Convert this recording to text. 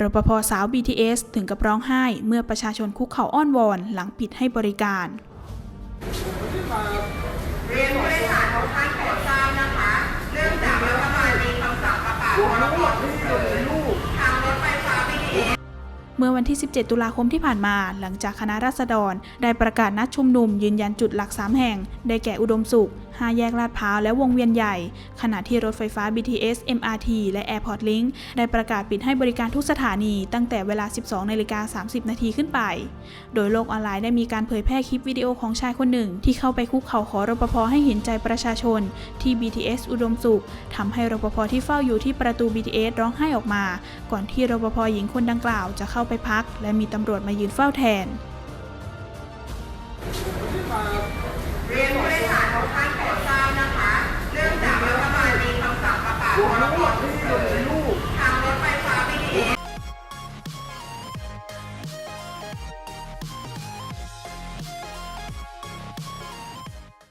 รปภสาว BTS ถึงกับร้องไห้ เมื่อประชาชนคุกเข่าอ้อนวอน หลังปิดให้บริการเรียนผู้โดยสารทุกท่านโปรดทราบนะคะ เนื่องจากรัฐบาลมีคำสั่งประกาศพรบฉุกเฉินทางรถไฟฟ้า BTS เมื่อวันที่ 17 ตุลาคมที่ผ่านมา หลังจากคณะราษฎร ได้ประกาศนัดชุมนุมยืนยันจุดหลัก 3 แห่ง ได้แก่อุดมสุข 5 แยกลาดพร้าวและวงเวียนใหญ่ ขณะที่รถไฟฟ้า BTS MRT และ Airport Link ได้ประกาศปิดให้บริการทุกสถานีตั้งแต่เวลา 12นาฬิกา30 นาทีขึ้นไป โดยโลกออนไลน์ได้มีการเผยแพร่คลิปวิดีโอของชายคนหนึ่ง ที่เข้าไปคุกเข่าขอรปภให้เห็นใจประชาชน ที่ BTS อุดมสุขทำให้รปภที่เฝ้าอยู่ที่ประตู BTS ร้องไห้ออกมา ก่อนที่รปภหญิงคนดังกล่าวจะเข้าไปพัก และมีตำรวจมายืนเฝ้าแทน หวังที่จะมีลูก